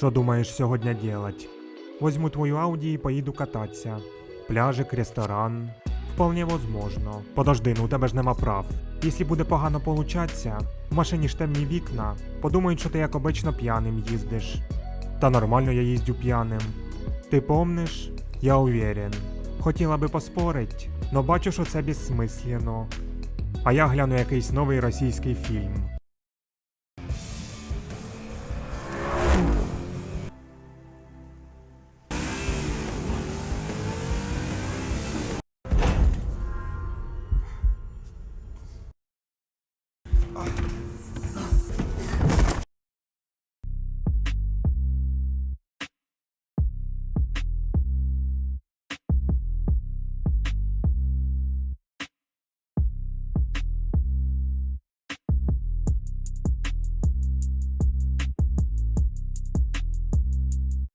Що думаєш сьогодні делать? Возьму твою Ауді і поїду кататися. Пляжик, ресторан. Вполне возможно. Подожди, ну у тебе ж нема прав. Якщо буде погано получатися, в машині ж темні вікна, подумають, що ти як обично п'яним їздиш. Та нормально я їздю п'яним. Ти помниш? Я уверен. Хотіла би поспорить, но бачу, що це безсмислено. А я гляну якийсь новий російський фільм.